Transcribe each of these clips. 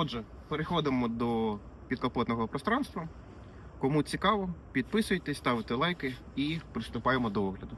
Отже, переходимо до підкапотного пространства. Кому цікаво, підписуйтесь, ставте лайки і приступаємо до огляду.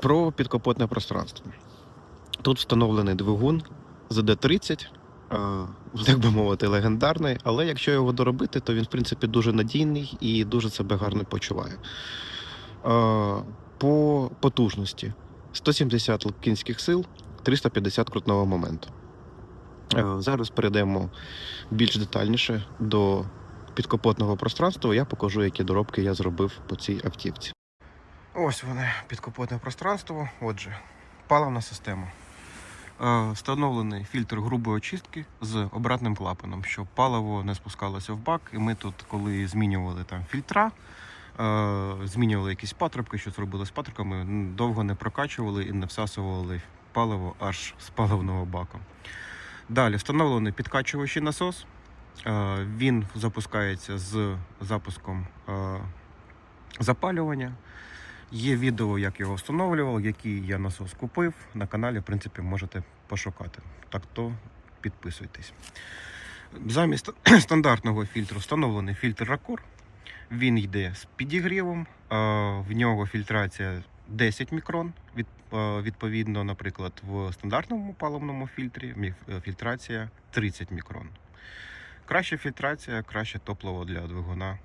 Про підкапотне пространство. Тут встановлений двигун ZD30, е, так би мовити, легендарний, але якщо його доробити, то він, в принципі, дуже надійний і дуже себе гарно почуває. По потужності 170 кінських сил, 350 крутного моменту. Зараз перейдемо більш детальніше до підкапотного пространства. Я покажу, які доробки я зробив по цій автівці. Ось вони, підкапотне пространство. Отже, паливна система. Е, Встановлений фільтр грубої очистки з обратним клапаном, щоб паливо не спускалося в бак. І ми тут, коли змінювали там фільтра, е, змінювали якісь патрубки, що зробили з патрубками, довго не прокачували і не всасували паливо аж з паливного бака. Далі встановлений підкачувачий насос. Е, Він запускається з запуском запалювання. Є відео, як його встановлював, який я насос купив. На каналі, в принципі, можете пошукати. Так то підписуйтесь. Замість стандартного фільтру встановлений фільтр Ракур. Він йде з підігрівом. В нього фільтрація 10 мікрон. Відповідно, наприклад, в стандартному паливному фільтрі е, фільтрація 30 мікрон. Краща фільтрація, краще топливо для двигуна,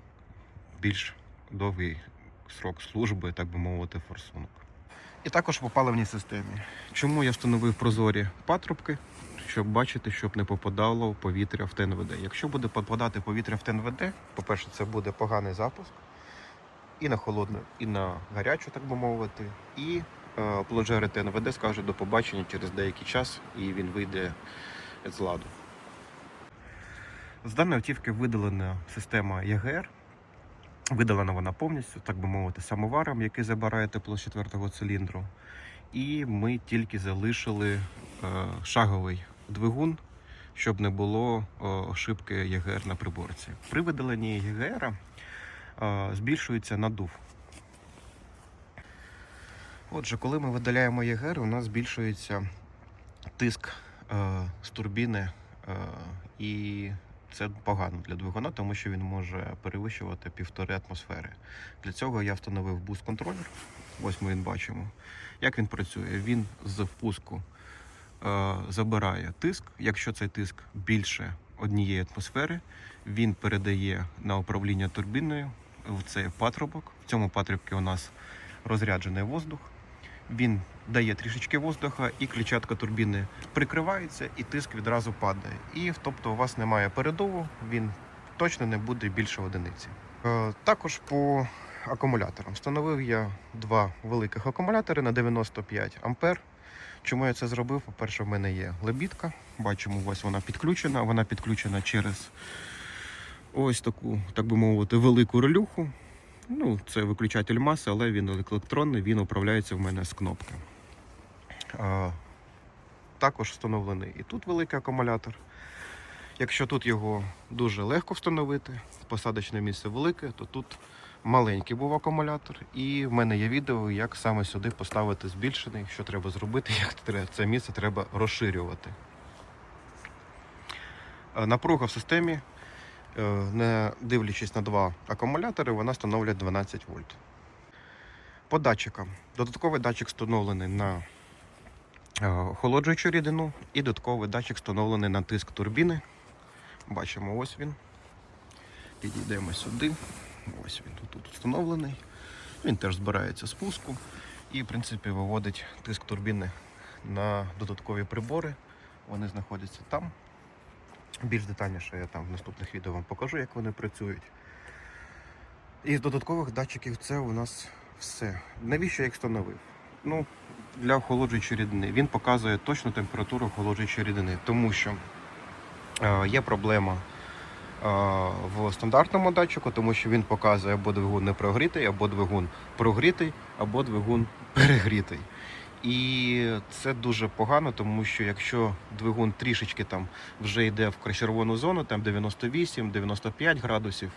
більш довгий срок служби, так би мовити, форсунок. І також по паливній системі. Чому я встановив прозорі патрубки? Щоб бачити, щоб не попадало повітря в ТНВД. Якщо буде попадати повітря в ТНВД, по-перше, це буде поганий запуск і на холодну, і на гарячу, так би мовити. І е, плоджери ТНВД скажуть до побачення через деякий час, і він вийде з ладу. З даної автівки видалена система ЄГР. Видалена вона повністю, так би мовити, самоваром, який забирає тепло з четвертого циліндру. І ми тільки залишили е, шаговий двигун, щоб не було е, ошибки ЄГР на приборці. При видаленні ЄГР е, збільшується надув. Отже, коли ми видаляємо ЄГР, у нас збільшується тиск е, з турбіни, е, і це погано для двигуна, тому що він може перевищувати півтори атмосфери. Для цього я встановив буст-контролер. Ось ми він бачимо. Як він працює? Він з впуску е, забирає тиск. Якщо цей тиск більше однієї атмосфери, він передає на управління турбіною в цей патрубок. В цьому патрубці у нас розряджений воздух. Він дає трішечки воздуха, і клітчатка турбіни прикривається, і тиск відразу падає. І тобто у вас немає передову, він точно не буде більше одиниці. Е, Також по акумуляторам встановив я два великих акумулятори на 95 ампер. Чому я це зробив? По-перше, в мене є лебідка. Бачимо, ось вона підключена. Вона підключена через ось таку, так би мовити, велику релюху. Ну, це виключатель маси, але він електронний, він управляється в мене з кнопки. А, також встановлений і тут великий акумулятор. Якщо тут його дуже легко встановити, посадочне місце велике, то тут маленький був акумулятор. І в мене є відео, як саме сюди поставити збільшений, що треба зробити, як це місце треба розширювати. Напруга в системі не дивлячись на два акумулятори, вона становлять 12 вольт. По датчикам. Додатковий датчик встановлений на е, охолоджуючу рідину і додатковий датчик встановлений на тиск турбіни. Бачимо, ось він. Підійдемо сюди. Ось він тут, встановлений. Він теж збирається з пуску і, в принципі, виводить тиск турбіни на додаткові прибори. Вони знаходяться там. Більш детальніше я там в наступних відео вам покажу, як вони працюють. І з додаткових датчиків це у нас все. Навіщо я їх встановив? ну, для охолоджуючої рідини. Він показує точну температуру охолоджуючої рідини, тому що е, є проблема е, в стандартному датчику, тому що він показує або двигун не прогрітий, або двигун прогрітий, або двигун перегрітий. І це дуже погано, тому що якщо двигун трішечки там вже йде в червону зону, там 98-95 градусів,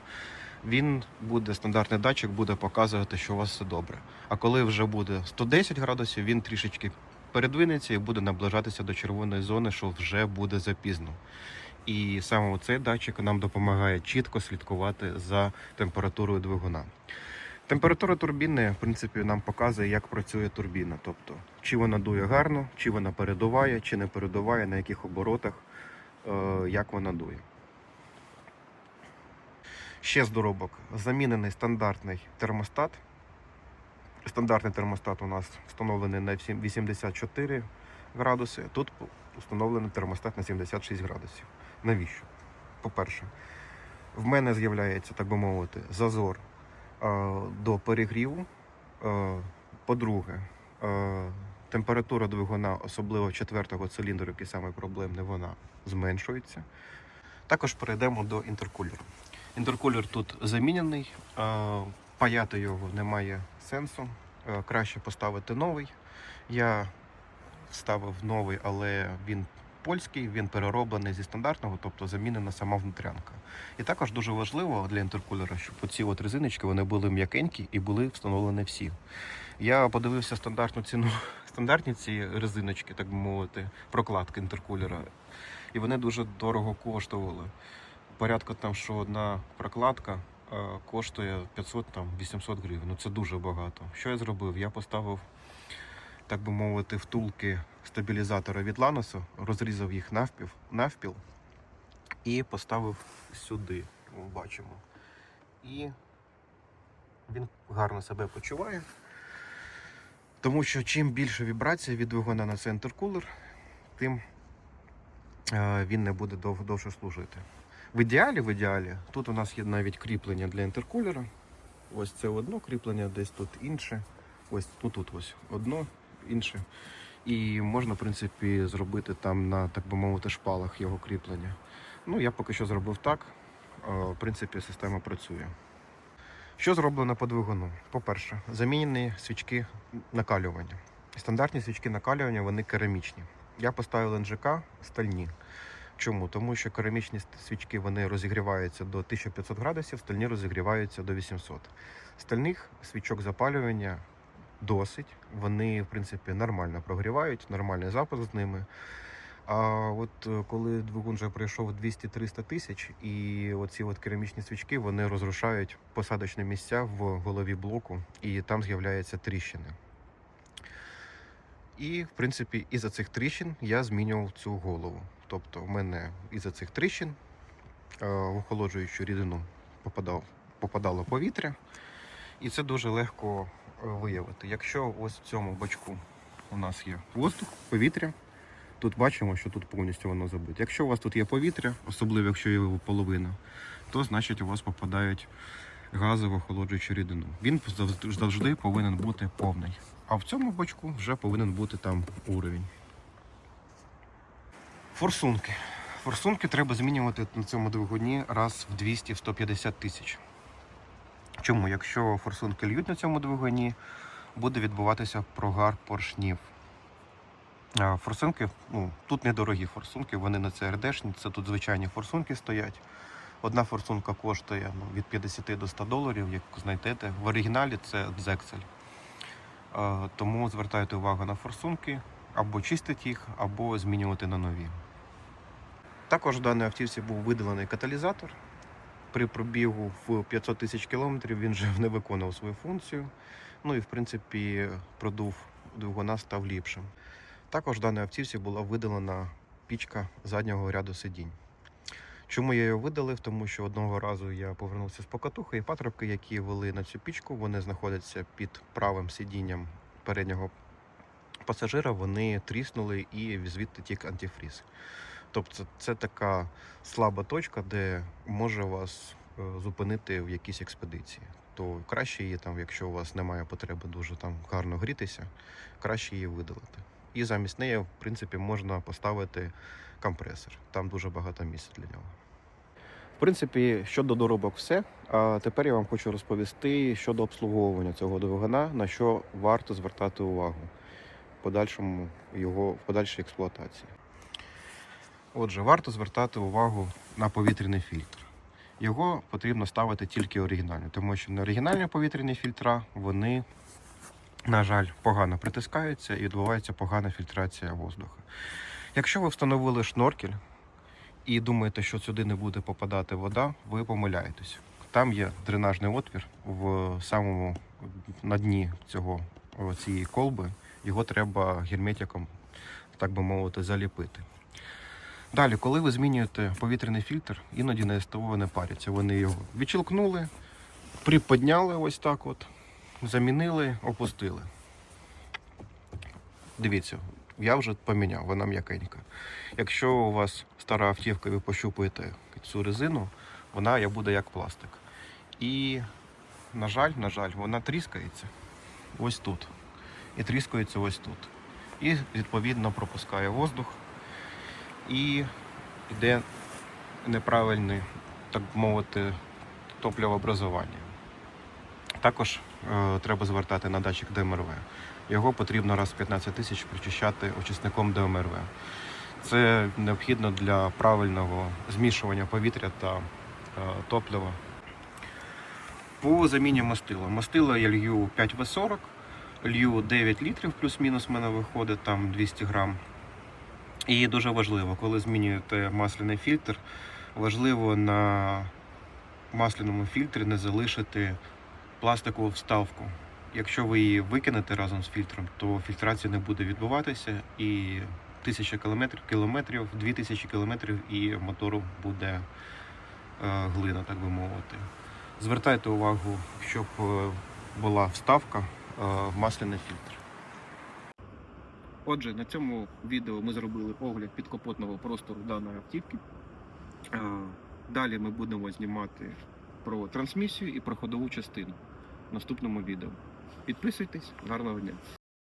він буде, стандартний датчик буде показувати, що у вас все добре. А коли вже буде 110 градусів, він трішечки передвинеться і буде наближатися до червоної зони, що вже буде запізно. І саме цей датчик нам допомагає чітко слідкувати за температурою двигуна. Температура турбіни, в принципі, нам показує, як працює турбіна. Тобто, чи вона дує гарно, чи вона передуває, чи не передуває, на яких оборотах, е, як вона дує. Ще з доробок замінений стандартний термостат. Стандартний термостат у нас встановлений на 84 градуси. Тут встановлений термостат на 76 градусів. Навіщо? По-перше, в мене з'являється, так би мовити, зазор до перегріву. Е, По-друге, е, температура двигуна, особливо четвертого циліндру, який саме проблемний, вона зменшується. Також перейдемо до інтеркулера. Інтеркулер тут замінений, е, паяти його немає сенсу. Е, Краще поставити новий. Я ставив новий, але він польський, він перероблений зі стандартного, тобто замінена сама внутрянка. І також дуже важливо для інтеркулера, щоб оці от резиночки вони були м'якенькі і були встановлені всі. Я подивився стандартну ціну, стандартні ці резиночки, так би мовити, прокладки інтеркулера. І вони дуже дорого коштували. Порядка там, що одна прокладка е, коштує 500 там 800 гривень. Ну це дуже багато. Що я зробив? Я поставив, так би мовити, втулки стабілізатора від Ланосу, розрізав їх навпіл, навпіл і поставив сюди. О, Бачимо. І він гарно себе почуває. Тому що чим більше вібрація від двигуна на цей інтеркулер, тим е, він не буде дов- довше служити. В ідеалі, в ідеалі, тут у нас є навіть кріплення для інтеркулера. Ось це одно кріплення, десь тут інше. Ось ну, тут ось одно, інше. І можна, в принципі, зробити там на, так би мовити, шпалах його кріплення. Ну, я поки що зробив так. Е, В принципі, система працює. Що зроблено по двигуну? По-перше, замінені свічки накалювання. Стандартні свічки накалювання вони керамічні. Я поставив НЖК стальні. Чому? Тому що керамічні свічки вони розігріваються до 1500 градусів, стальні розігріваються до 800. Стальних свічок запалювання досить. Вони, в принципі, нормально прогрівають, нормальний запуск з ними. А от е, коли двигун вже пройшов 200-300 тисяч, і оці от керамічні свічки вони розрушають посадочні місця в голові блоку, і там з'являються тріщини. І, в принципі, із-за цих тріщин я змінював цю голову. Тобто, в мене із-за цих тріщин е, в охолоджуючу рідину попадав, попадало повітря, і це дуже легко виявити. Якщо ось в цьому бачку у нас є воздух, повітря, тут бачимо, що тут повністю воно забите. Якщо у вас тут є повітря, особливо якщо є його половина, то значить у вас попадають гази в охолоджуючу рідину. Він завжди повинен бути повний. А в цьому бачку вже повинен бути там уровень. Форсунки. Форсунки треба змінювати на цьому двигуні раз в 200-150 тисяч. Чому? Якщо форсунки льють на цьому двигуні, буде відбуватися прогар поршнів. Форсунки, ну, тут недорогі форсунки, вони не CRD-шні, це тут звичайні форсунки стоять. Одна форсунка коштує ну, від 50 до 100 доларів, як знайдете. В оригіналі це дзексель. Тому звертайте увагу на форсунки, або чистити їх, або змінювати на нові. Також в даній автівці був видалений каталізатор. При пробігу в 500 тисяч кілометрів він вже не виконував свою функцію. Ну і в принципі продув двигуна став ліпшим. Також в даній автівці була видалена пічка заднього ряду сидінь. Чому я її видалив? Тому що одного разу я повернувся з покатухи, і патрубки, які вели на цю пічку, вони знаходяться під правим сидінням переднього пасажира, вони тріснули і звідти тік антифріз. Тобто це така слаба точка, де може вас е, зупинити в якійсь експедиції. То краще її там, якщо у вас немає потреби дуже там гарно грітися, краще її видалити. І замість неї, в принципі, можна поставити компресор. Там дуже багато місця для нього. В принципі, щодо доробок, все. А тепер я вам хочу розповісти щодо обслуговування цього двигуна, на що варто звертати увагу в подальшому його в подальшій експлуатації. Отже, варто звертати увагу на повітряний фільтр. Його потрібно ставити тільки оригінальний, тому що неоригінальні повітряні фільтра вони, на жаль, погано притискаються і відбувається погана фільтрація воздуха. Якщо ви встановили шноркель і думаєте, що сюди не буде попадати вода, ви помиляєтесь. Там є дренажний отвір в самому на дні цього цієї колби. Його треба герметиком, так би мовити, заліпити. Далі, коли ви змінюєте повітряний фільтр, іноді на СТО не паряться. Вони його відчілкнули, приподняли ось так от, замінили, опустили. Дивіться, я вже поміняв, вона м'якенька. Якщо у вас стара автівка, ви пощупаєте цю резину, вона буде як пластик. І, на жаль, на жаль, вона тріскається ось тут. І тріскається ось тут. І відповідно пропускає воздух і йде неправильне, так мовити, топливообразування. Також е, треба звертати на датчик ДМРВ. Його потрібно раз в 15 тисяч прочищати очисником ДМРВ. Це необхідно для правильного змішування повітря та е, топлива. По заміні мастила. Мастила я лью 5В40, лью 9 літрів плюс-мінус в мене виходить там 200 грам. І дуже важливо, коли змінюєте масляний фільтр, важливо на масляному фільтрі не залишити пластикову вставку. Якщо ви її викинете разом з фільтром, то фільтрація не буде відбуватися і тисяча кілометрів, кілометрів, дві тисячі кілометрів і мотору буде е, глина, так би мовити. Звертайте увагу, щоб е, була вставка е, в масляний фільтр. Отже, на цьому відео ми зробили огляд підкапотного простору даної автівки. Далі ми будемо знімати про трансмісію і про ходову частину в наступному відео. Підписуйтесь, гарного дня!